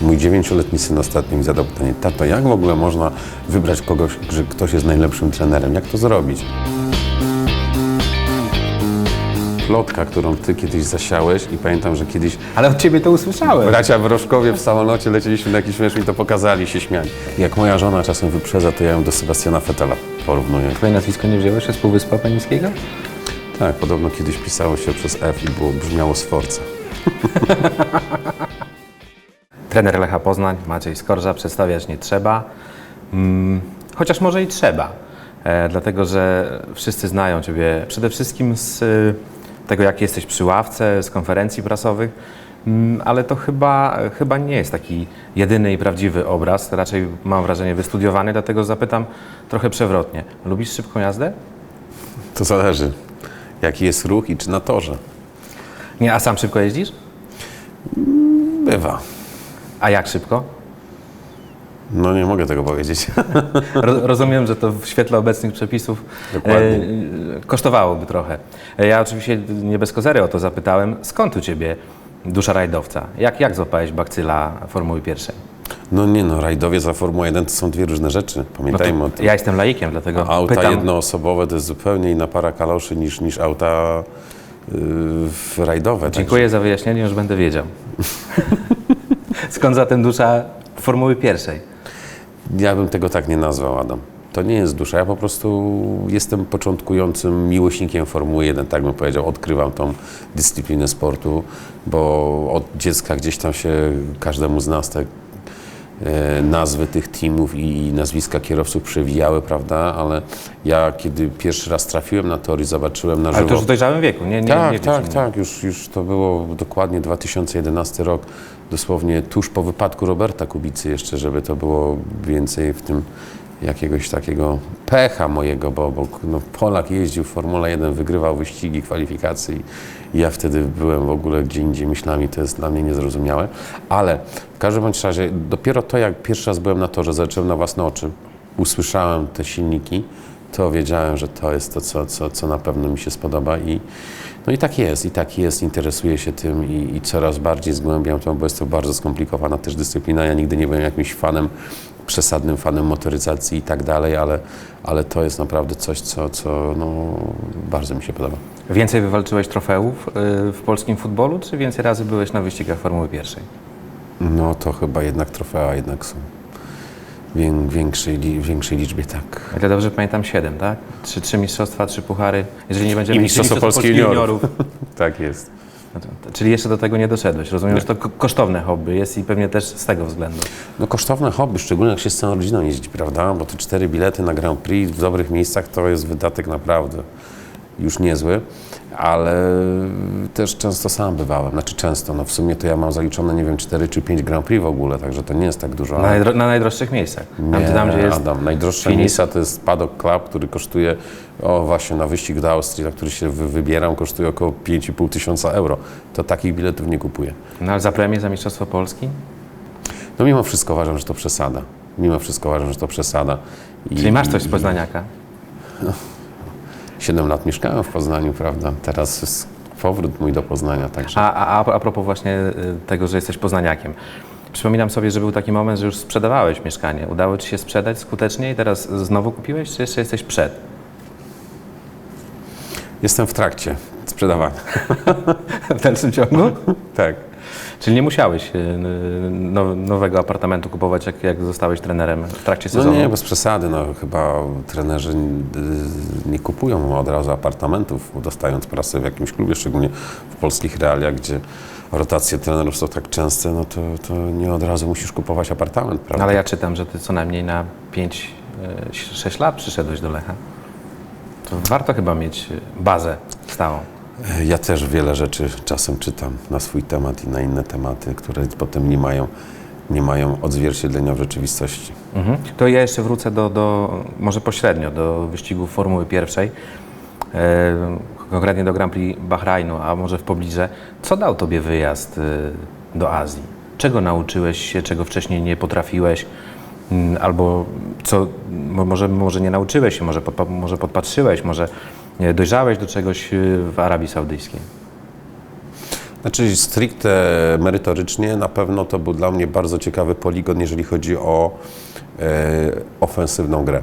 Mój dziewięcioletni syn ostatnio mi zadał pytanie, tato, jak w ogóle można wybrać kogoś, że ktoś jest najlepszym trenerem? Jak to zrobić? Plotka, którą ty kiedyś zasiałeś i pamiętam, że kiedyś Ale od ciebie to usłyszałem. bracia Wroszkowie w samolocie lecieliśmy na jakiś mecz i to pokazali, się śmiali. Jak moja żona czasem wyprzedza, to ja ją do Sebastiana Fetela porównuję. Twoje nazwisko nie wzięłeś z Półwyspa Panińskiego? Tak, podobno kiedyś pisało się przez F i było, brzmiało Sforca. Trener Lecha Poznań, Maciej Skorża, przedstawiać nie trzeba. Mm, chociaż może i trzeba, e, dlatego że wszyscy znają Ciebie przede wszystkim z y, tego, jak jesteś przy ławce, z konferencji prasowych, mm, ale to chyba, chyba nie jest taki jedyny i prawdziwy obraz, raczej mam wrażenie wystudiowany, dlatego zapytam trochę przewrotnie. Lubisz szybką jazdę? To zależy, jaki jest ruch i czy na torze. Nie, a sam szybko jeździsz? Bywa. A jak szybko? No nie mogę tego powiedzieć. Ro- Rozumiem, że to w świetle obecnych przepisów Dokładnie. e, kosztowałoby trochę. E, Ja oczywiście nie bez kozery o to zapytałem, skąd u Ciebie dusza rajdowca? Jak, jak złapałeś bakcyla Formuły pierwszej? No nie no, rajdowie za Formułę 1 to są dwie różne rzeczy. No Pamiętajmy o to tym. ja jestem laikiem, dlatego Auta pytam. jednoosobowe to jest zupełnie inna para kaloszy niż, niż auta yy, rajdowe. Dziękuję za wyjaśnienie, już będę wiedział. skąd zatem dusza Formuły pierwszej? Ja bym tego tak nie nazwał, Adam. To nie jest dusza. Ja po prostu jestem początkującym miłośnikiem Formuły 1, tak bym powiedział. Odkrywam tą dyscyplinę sportu, bo od dziecka gdzieś tam się każdemu z nas te e, nazwy tych teamów i nazwiska kierowców przewijały, prawda? Ale ja kiedy pierwszy raz trafiłem na tor i zobaczyłem na Ale żywo... to już w dojrzałym wieku, nie? nie Tak, nie tak, tak. Już, już to było dokładnie 2011 rok, dosłownie tuż po wypadku Roberta Kubicy jeszcze, żeby to było więcej w tym jakiegoś takiego pecha mojego, bo, bo no, Polak jeździł w Formule 1, wygrywał wyścigi, kwalifikacje i, ja wtedy byłem w ogóle gdzie indziej myślami, to jest dla mnie niezrozumiałe. Ale w każdym bądź razie, dopiero to jak pierwszy raz byłem na torze, zobaczyłem na własne oczy, usłyszałem te silniki, to wiedziałem, że to jest to, co, co, co na pewno mi się spodoba i no i tak jest, i tak jest, interesuję się tym i, i coraz bardziej zgłębiam to, bo jest to bardzo skomplikowana też dyscyplina. Ja nigdy nie byłem jakimś fanem, przesadnym fanem motoryzacji i tak dalej, ale, ale to jest naprawdę coś, co, co no, bardzo mi się podoba. Więcej wywalczyłeś trofeów y, w polskim futbolu, czy więcej razy byłeś na wyścigach Formuły pierwszej? No to chyba jednak trofea jednak są większej, większej liczbie, tak. O ile dobrze pamiętam, siedem, tak? Trzy, trzy mistrzostwa, trzy puchary. Jeżeli nie będziemy I Mistrzostwo Polski juniorów. Tak jest. No to, to, czyli jeszcze do tego nie doszedłeś. Rozumiem, że to ko- kosztowne hobby jest i pewnie też z tego względu. No kosztowne hobby, szczególnie jak się z całą rodziną jeździ, prawda? Bo te cztery bilety na Grand Prix w dobrych miejscach to jest wydatek naprawdę już niezły, ale też często sam bywałem, znaczy często, no w sumie to ja mam zaliczone, nie wiem, cztery czy pięć Grand Prix w ogóle, także to nie jest tak dużo. Na, ale- najdro- na najdroższych miejscach. Tam, nie, tam, gdzie jest Adam, najdroższe finish. miejsca to jest Paddock Club, który kosztuje, o właśnie na wyścig do Austrii, na który się wy, wybieram, kosztuje około 5,5 tysiąca euro. To takich biletów nie kupuję. No, ale za premię, za Mistrzostwo Polski? No mimo wszystko uważam, że to przesada. Mimo wszystko uważam, że to przesada. I, Czyli masz coś z i- Poznaniaka? 7 lat mieszkałem w Poznaniu, prawda? Teraz jest powrót mój do Poznania, także. A, a, a propos właśnie y, tego, że jesteś Poznaniakiem. Przypominam sobie, że był taki moment, że już sprzedawałeś mieszkanie. Udało Ci się sprzedać skutecznie i teraz znowu kupiłeś, czy jeszcze jesteś przed? Jestem w trakcie sprzedawania. W dalszym ciągu? tak. Czyli nie musiałeś y, no, nowego apartamentu kupować, jak, jak zostałeś trenerem w trakcie No sezonu? nie, bez przesady. No, chyba trenerzy nie kupują od razu apartamentów, dostając pracę w jakimś klubie, szczególnie w polskich realiach, gdzie rotacje trenerów są tak częste, no to, to nie od razu musisz kupować apartament, prawda? No, ale ja czytam, że Ty co najmniej na 5-6 lat przyszedłeś do Lecha. To warto chyba mieć y, bazę stałą. Ja też wiele rzeczy czasem czytam na swój temat i na inne tematy, które potem nie mają, nie mają odzwierciedlenia w rzeczywistości. Mhm. To ja jeszcze wrócę do, do, może pośrednio, do wyścigu Formuły pierwszej, e, konkretnie do Grand Prix Bahrajnu, a może w pobliże. Co dał Tobie wyjazd e, do Azji? Czego nauczyłeś się, czego wcześniej nie potrafiłeś? Mm, Albo co, mo- może, może nie nauczyłeś się, może, podpa- może podpatrzyłeś, może dojrzałeś do czegoś e, w Arabii Saudyjskiej? Znaczy stricte merytorycznie na pewno to był dla mnie bardzo ciekawy poligon, jeżeli chodzi o e, ofensywną grę.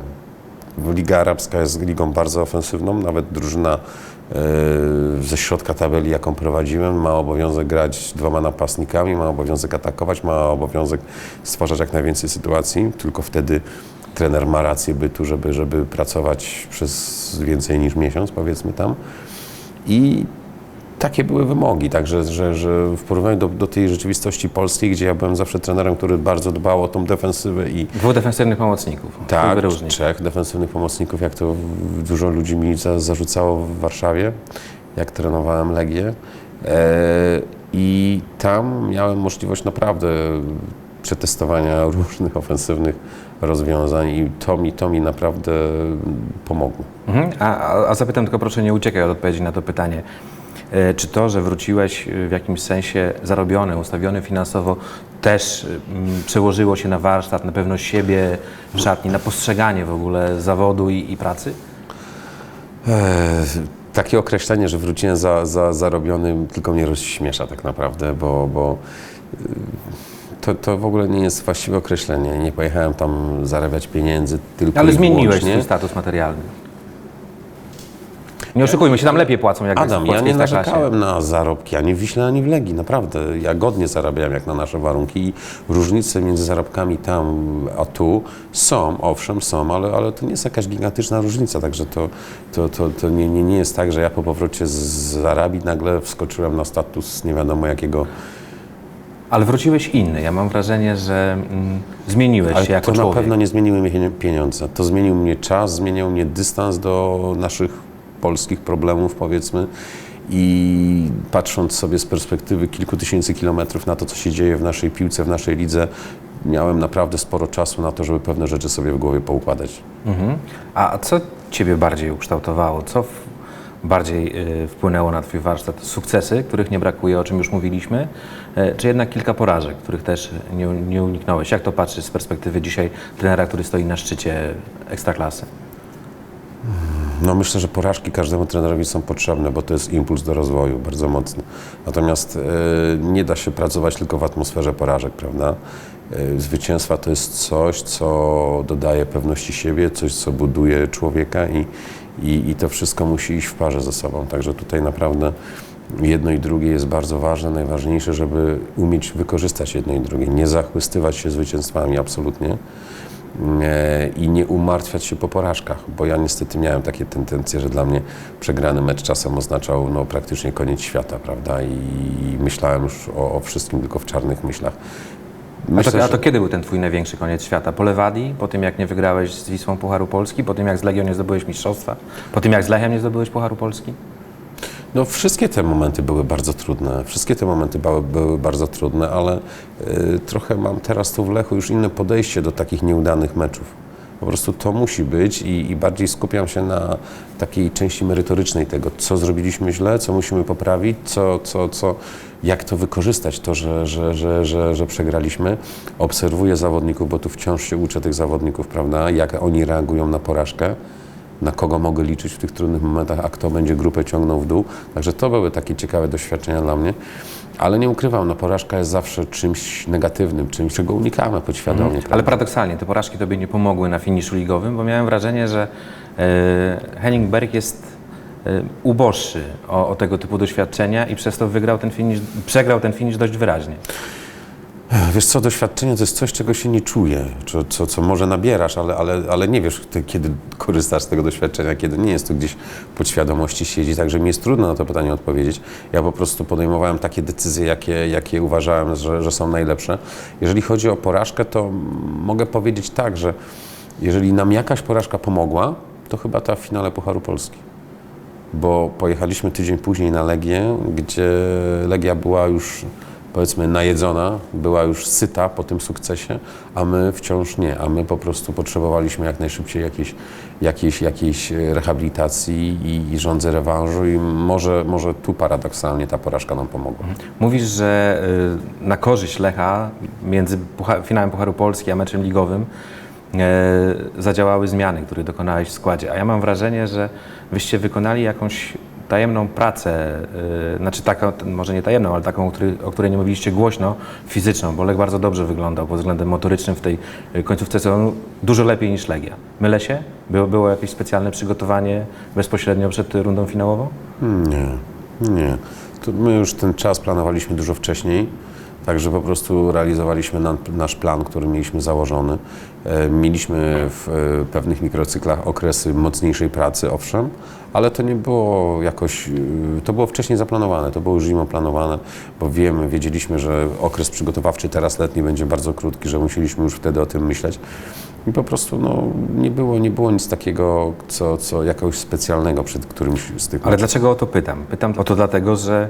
Liga Arabska jest ligą bardzo ofensywną, nawet drużyna e, ze środka tabeli, jaką prowadziłem, ma obowiązek grać dwoma napastnikami, ma obowiązek atakować, ma obowiązek stwarzać jak najwięcej sytuacji, tylko wtedy trener ma rację bytu, żeby, żeby pracować przez więcej niż miesiąc, powiedzmy tam. I takie były wymogi, także że, że w porównaniu do, do tej rzeczywistości polskiej, gdzie ja byłem zawsze trenerem, który bardzo dbał o tą defensywę i Dwóch defensywnych pomocników. Tak, trzech defensywnych pomocników, jak to dużo ludzi mi za, zarzucało w Warszawie, jak trenowałem Legię. E, I tam miałem możliwość naprawdę przetestowania różnych ofensywnych rozwiązań i to mi, to mi naprawdę pomogło. Mhm. A, a, zapytam tylko, proszę nie uciekaj od odpowiedzi na to pytanie. E, Czy to, że wróciłeś e, w jakimś sensie zarobiony, ustawiony finansowo, też mm, przełożyło się na warsztat, na pewność siebie w szatni, na postrzeganie w ogóle zawodu i, i pracy? E, takie określenie, że wróciłem za, za zarobionym, tylko mnie rozśmiesza tak naprawdę, bo, bo to, to w ogóle nie jest właściwe określenie. Nie pojechałem tam zarabiać pieniędzy tylko Ale i zmieniłeś wyłącznie. swój status materialny. Nie oszukujmy się, tam lepiej płacą jak Adam, w ja polskiej nie Ekstraklasie. narzekałem na zarobki, ani w Wiśle, ani w Legii, naprawdę. Ja godnie zarabiałem jak na nasze warunki i różnice między zarobkami tam a tu są, owszem są, ale, ale to nie jest jakaś gigantyczna różnica, także to, to, to, to nie, nie, nie jest tak, że ja po powrocie z Zarabii nagle wskoczyłem na status nie wiadomo jakiego Ale wróciłeś inny. Ja mam wrażenie, że mm, zmieniłeś Ale się jako to na człowiek. pewno nie zmieniły mnie pieniądze. To zmienił mnie czas, zmieniał mnie dystans do naszych polskich problemów, powiedzmy. I patrząc sobie z perspektywy kilku tysięcy kilometrów na to, co się dzieje w naszej piłce, w naszej lidze, miałem naprawdę sporo czasu na to, żeby pewne rzeczy sobie w głowie poukładać. Mhm. A co Ciebie bardziej ukształtowało? Co w, bardziej y, wpłynęło na Twój warsztat? Sukcesy, których nie brakuje, o czym już mówiliśmy, y, czy jednak kilka porażek, których też nie, nie uniknąłeś? Jak to patrzysz z perspektywy dzisiaj trenera, który stoi na szczycie ekstraklasy? No myślę, że porażki każdemu trenerowi są potrzebne, bo to jest impuls do rozwoju bardzo mocny. Natomiast e, nie da się pracować tylko w atmosferze porażek, prawda? E, zwycięstwa to jest coś, co dodaje pewności siebie, coś, co buduje człowieka i, i, i to wszystko musi iść w parze ze sobą. Także tutaj naprawdę jedno i drugie jest bardzo ważne. Najważniejsze, żeby umieć wykorzystać jedno i drugie, nie zachłystywać się zwycięstwami absolutnie e, i nie umartwiać się po porażkach, bo ja niestety miałem takie tendencje, że dla mnie przegrany mecz czasem oznaczał no, praktycznie koniec świata, prawda? I myślałem już o, o wszystkim tylko w czarnych myślach. A Myślę, to, a to kiedy był ten Twój największy koniec świata? Po Lewadii? Po tym, jak nie wygrałeś z Wisłą Pucharu Polski? Po tym, jak z Legią nie zdobyłeś mistrzostwa? Po tym, jak z Lechem nie zdobyłeś Pucharu Polski? No, wszystkie te momenty były bardzo trudne. Wszystkie te momenty były, były bardzo trudne, ale y, trochę mam teraz tu w Lechu już inne podejście do takich nieudanych meczów. Po prostu to musi być i, i bardziej skupiam się na takiej części merytorycznej tego, co zrobiliśmy źle, co musimy poprawić, co, co, co, jak to wykorzystać, to, że, że, że, że, że przegraliśmy. Obserwuję zawodników, bo tu wciąż się uczę tych zawodników, prawda, jak oni reagują na porażkę na kogo mogę liczyć w tych trudnych momentach, a kto będzie grupę ciągnął w dół. Także to były takie ciekawe doświadczenia dla mnie. Ale nie ukrywam, no porażka jest zawsze czymś negatywnym, czymś, czego unikamy podświadomie. Ale prawda? paradoksalnie, te porażki Tobie nie pomogły na finiszu ligowym, bo miałem wrażenie, że e, Henning Berg jest e, uboższy o, o tego typu doświadczenia i przez to wygrał ten finisz, przegrał ten finisz dość wyraźnie. Wiesz co, doświadczenie to jest coś, czego się nie czuje, co, co, co może nabierasz, ale, ale, ale nie wiesz, ty, kiedy korzystasz z tego doświadczenia, kiedy nie jest to gdzieś podświadomości siedzi, także mi jest trudno na to pytanie odpowiedzieć. Ja po prostu podejmowałem takie decyzje, jakie, jakie uważałem, że, że są najlepsze. Jeżeli chodzi o porażkę, to mogę powiedzieć tak, że jeżeli nam jakaś porażka pomogła, to chyba ta w finale Pucharu Polski bo pojechaliśmy tydzień później na Legię, gdzie Legia była już powiedzmy najedzona, była już syta po tym sukcesie, a my wciąż nie, a my po prostu potrzebowaliśmy jak najszybciej jakiejś, jakiejś, jakiejś rehabilitacji i, i rządzy rewanżu i może, może tu paradoksalnie ta porażka nam pomogła. Mówisz, że y, na korzyść Lecha między finałem Pucharu Polski a meczem ligowym e, zadziałały zmiany, które dokonałeś w składzie. A ja mam wrażenie, że wyście wykonali jakąś tajemną pracę, yy, znaczy taką, może nie tajemną, ale taką, o której, o której nie mówiliście głośno, fizyczną, bo Lech bardzo dobrze wyglądał pod względem motorycznym w tej y, końcówce sezonu, dużo lepiej niż Legia. Mylę się? Było, było jakieś specjalne przygotowanie bezpośrednio przed rundą finałową? Nie, nie. To my już ten czas planowaliśmy dużo wcześniej, także po prostu realizowaliśmy na, nasz plan, który mieliśmy założony. E, mieliśmy w e, pewnych mikrocyklach okresy mocniejszej pracy, owszem, ale to nie było jakoś, e, to było wcześniej zaplanowane, to było już zimą planowane, bo wiemy, wiedzieliśmy, że okres przygotowawczy teraz letni będzie bardzo krótki, że musieliśmy już wtedy o tym myśleć. I po prostu no, nie, było, nie było nic takiego, co, co jakoś specjalnego przed którymś z tych Ale dlaczego o to pytam? Pytam o to dlatego, że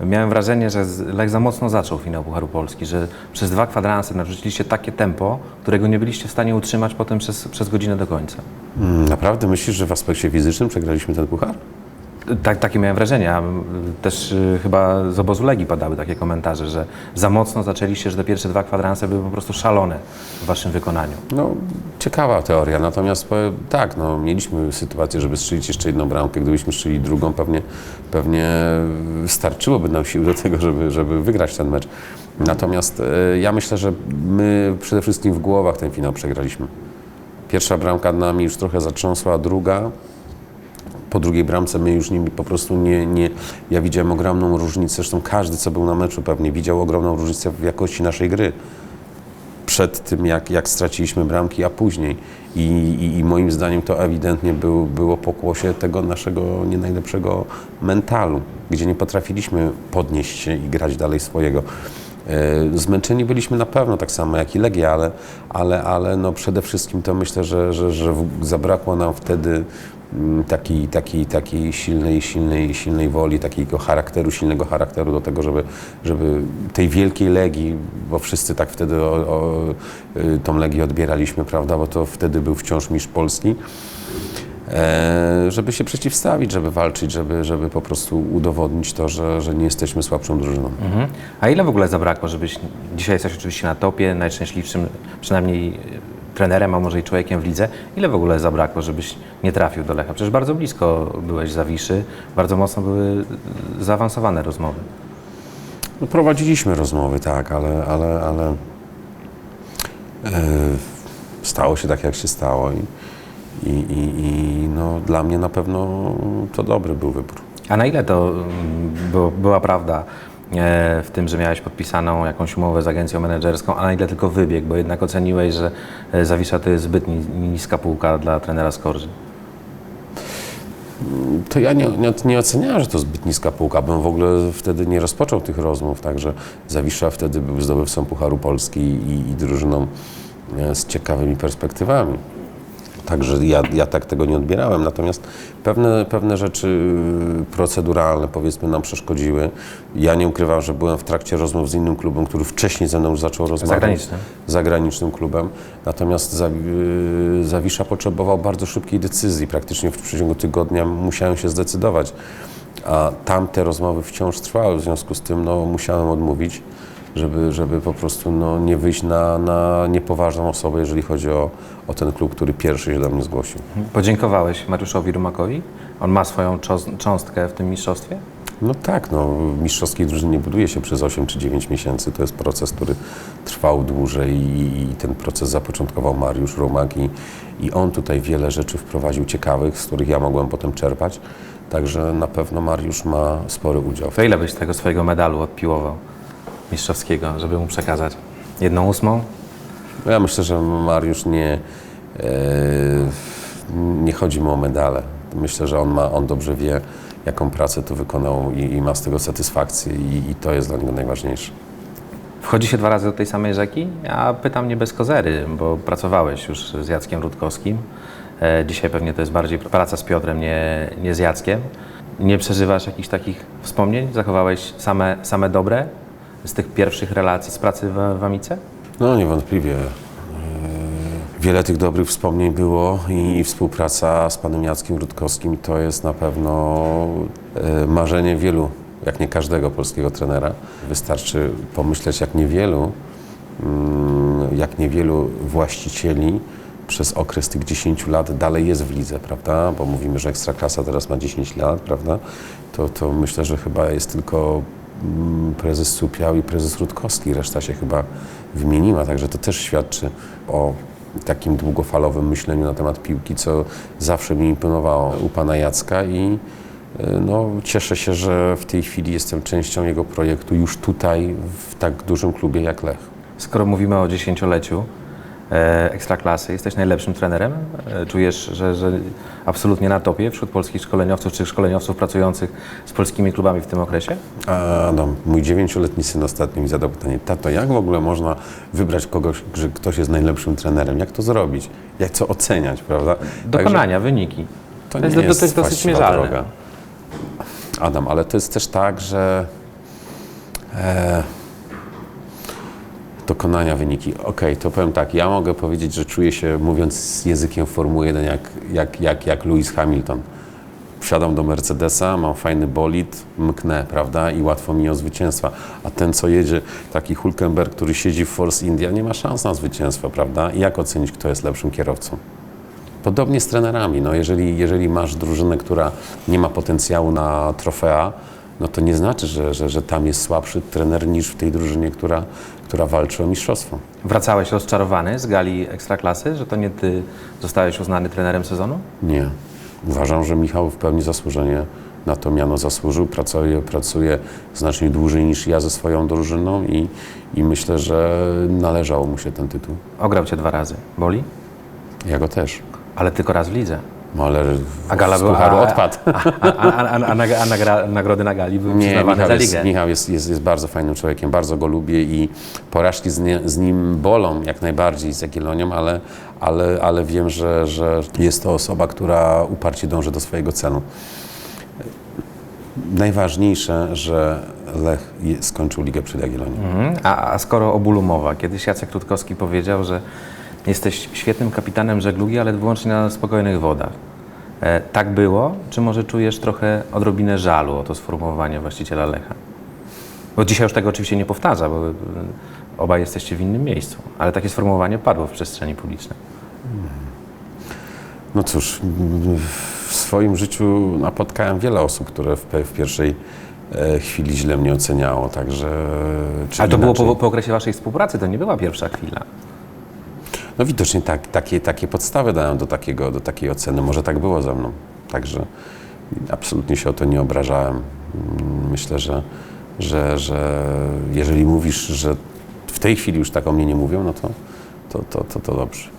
miałem wrażenie, że Lech za mocno zaczął finał Pucharu Polski, że przez dwa kwadranse narzuciliście takie tempo, którego nie byliście w stanie utrzymać potem przez, przez godzinę do końca. Mm, Naprawdę myślisz, że w aspekcie fizycznym przegraliśmy ten puchar? Tak, takie miałem wrażenie, a też y, chyba z obozu Legii padały takie komentarze, że za mocno zaczęliście, że te pierwsze dwa kwadranse były po prostu szalone w waszym wykonaniu. No, ciekawa teoria, natomiast tak, no, mieliśmy sytuację, żeby strzelić jeszcze jedną bramkę. Gdybyśmy strzelili drugą, pewnie, pewnie starczyłoby nam sił do tego, żeby, żeby wygrać ten mecz. Natomiast e, ja myślę, że my przede wszystkim w głowach ten finał przegraliśmy. Pierwsza bramka nami już trochę zatrząsła, druga po drugiej bramce my już nimi po prostu nie, nie... Ja widziałem ogromną różnicę, zresztą każdy, co był na meczu pewnie, widział ogromną różnicę w jakości naszej gry przed tym, jak, jak straciliśmy bramki, a później. I, i, i moim zdaniem to ewidentnie był, było pokłosie tego naszego nie najlepszego mentalu, gdzie nie potrafiliśmy podnieść się i grać dalej swojego. E, Zmęczeni byliśmy na pewno, tak samo jak i Legia, ale, ale, ale no przede wszystkim to myślę, że, że, że zabrakło nam wtedy takiej, takiej, takiej silnej, silnej, silnej woli, takiego charakteru, silnego charakteru do tego, żeby, żeby tej wielkiej Legii, bo wszyscy tak wtedy o, o, y, tą Legię odbieraliśmy, prawda, bo to wtedy był wciąż mistrz Polski, e, żeby się przeciwstawić, żeby walczyć, żeby, żeby po prostu udowodnić to, że, że nie jesteśmy słabszą drużyną. Mhm. A ile w ogóle zabrakło, żebyś, dzisiaj jesteś oczywiście na topie, najszczęśliwszym przynajmniej trenerem, a może i człowiekiem w lidze, ile w ogóle zabrakło, żebyś nie trafił do Lecha? Przecież bardzo blisko byłeś Zawiszy, bardzo mocno były zaawansowane rozmowy. No, prowadziliśmy rozmowy, tak, ale, ale, ale e, stało się tak, jak się stało i, i, i, i no, dla mnie na pewno to dobry był wybór. A na ile to mm, było, była prawda w tym, że miałeś podpisaną jakąś umowę z agencją menedżerską, a na ile tylko wybieg, bo jednak oceniłeś, że e, Zawisza to jest zbyt ni- niska półka dla trenera Skorzy. To ja nie, nie, nie oceniałem, że to zbyt niska półka, bym w ogóle wtedy nie rozpoczął tych rozmów, także Zawisza wtedy był zdobywcą Pucharu Polski i, i drużyną e, z ciekawymi perspektywami. Także ja, ja tak tego nie odbierałem, natomiast pewne, pewne rzeczy y, proceduralne powiedzmy nam przeszkodziły. Ja nie ukrywam, że byłem w trakcie rozmów z innym klubem, który wcześniej ze mną już zaczął rozmawiać. Zagranicznym. Zagranicznym klubem. Natomiast y, Zawisza potrzebował bardzo szybkiej decyzji. Praktycznie w przeciągu tygodnia musiałem się zdecydować. A tamte rozmowy wciąż trwały, w związku z tym no, musiałem odmówić, żeby, żeby po prostu no, nie wyjść na, na niepoważną osobę, jeżeli chodzi o, o ten klub, który pierwszy się do mnie zgłosił. Podziękowałeś Mariuszowi Rumakowi? On ma swoją cząstkę w tym mistrzostwie? No tak, no, mistrzowskiej drużynie nie buduje się przez 8 czy 9 miesięcy. To jest proces, który trwał dłużej i, i ten proces zapoczątkował Mariusz Romak i, i on tutaj wiele rzeczy wprowadził ciekawych, z których ja mogłem potem czerpać. Także na pewno Mariusz ma spory udział. To ile byś tego swojego medalu odpiłował mistrzowskiego, żeby mu przekazać? Jedną ósmą? No Ja myślę, że Mariusz nie, e, nie chodzi mu o medale. Myślę, że on, ma, on dobrze wie, jaką pracę tu wykonał i, i ma z tego satysfakcję i, i to jest dla niego najważniejsze. Wchodzi się dwa razy do tej samej rzeki? Ja pytam nie bez kozery, bo pracowałeś już z Jackiem Rutkowskim. E, dzisiaj pewnie to jest bardziej praca z Piotrem, nie, nie z Jackiem. Nie przeżywasz jakichś takich wspomnień? Zachowałeś same, same dobre z tych pierwszych relacji z pracy w, w Amice? No niewątpliwie. e, Wiele tych dobrych wspomnień było i, i współpraca z panem Jackiem Rutkowskim to jest na pewno e, marzenie wielu, jak nie każdego polskiego trenera. Wystarczy pomyśleć, jak niewielu, mm, jak niewielu właścicieli przez okres tych 10 lat dalej jest w lidze, prawda? Bo mówimy, że Ekstraklasa teraz ma 10 lat, prawda? To, to myślę, że chyba jest tylko prezes Supiał i prezes Rutkowski, reszta się chyba wymieniła, także to też świadczy o takim długofalowym myśleniu na temat piłki, co zawsze mi imponowało u pana Jacka i y, no, cieszę się, że w tej chwili jestem częścią jego projektu już tutaj, w tak dużym klubie jak Lech. Skoro mówimy o dziesięcioleciu e, Ekstraklasy, jesteś najlepszym trenerem? E, czujesz, że, że absolutnie na topie wśród polskich szkoleniowców czy szkoleniowców pracujących z polskimi klubami w tym okresie? A no, mój dziewięcioletni syn ostatnio mi zadał pytanie, tato, jak w ogóle można wybrać kogoś, że ktoś jest najlepszym trenerem? Jak to zrobić? Jak co oceniać, prawda? Dokonania, wyniki. to, to nie jest- jest, to jest dosyć mierzalne. droga. Adam, ale to jest też tak, że e, dokonania, wyniki. Okej, to powiem tak, ja mogę powiedzieć, że czuję się, mówiąc językiem Formuły 1, jak, jak, jak, jak Lewis Hamilton. Wsiadam do Mercedesa, mam fajny bolid, mknę, prawda, i łatwo mi o zwycięstwa. A ten, co jedzie, taki Hulkenberg, który siedzi w Force India, nie ma szans na zwycięstwo, prawda? I jak ocenić, kto jest lepszym kierowcą? Podobnie z trenerami. No, jeżeli, jeżeli masz drużynę, która nie ma potencjału na trofea, no to nie znaczy, że, że, że tam jest słabszy trener niż w tej drużynie, która, która walczy o mistrzostwo. Wracałeś rozczarowany z gali Ekstraklasy, że to nie ty zostałeś uznany trenerem sezonu? Nie. Uważam, że Michał w pełni zasłużenie na to miano zasłużył. Pracuje, pracuje znacznie dłużej niż ja ze swoją drużyną i, i myślę, że należało mu się ten tytuł. Ograł cię dwa razy. Boli? Ja go też. Ale tylko raz w lidze. No, ale A gala pucharu a- odpadł. A, a, a, a, nagra- nagrody na gali były Nie, przyznawane Michał, za jest, ligę. Michał jest, jest, jest bardzo fajnym człowiekiem, bardzo go lubię i porażki z, nie, z nim bolą jak najbardziej z Jagiellonią, ale, ale, ale wiem, że, że jest to osoba, która uparcie dąży do swojego celu. Najważniejsze, że Lech skończył ligę przed Jagiellonią. Mhm. A, a skoro o bólu mowa, kiedyś Jacek Rutkowski powiedział, że jesteś świetnym kapitanem żeglugi, ale wyłącznie na spokojnych wodach. E, tak było? Czy może czujesz trochę odrobinę żalu o to sformułowanie właściciela Lecha? Bo dzisiaj już tego oczywiście nie powtarza, bo e, obaj jesteście w innym miejscu, ale takie sformułowanie padło w przestrzeni publicznej. No cóż, w swoim życiu napotkałem wiele osób, które w, w pierwszej e, chwili źle mnie oceniało, także... Ale to było inaczej- po, po okresie waszej współpracy, to nie była pierwsza chwila. No widocznie tak, takie, takie podstawy dałem do, takiego, do takiej oceny. Może tak było ze mną. Także absolutnie się o to nie obrażałem. Mm, Myślę, że, że, że jeżeli mówisz, że w tej chwili już tak o mnie nie mówią, no to, to, to, to, to dobrze.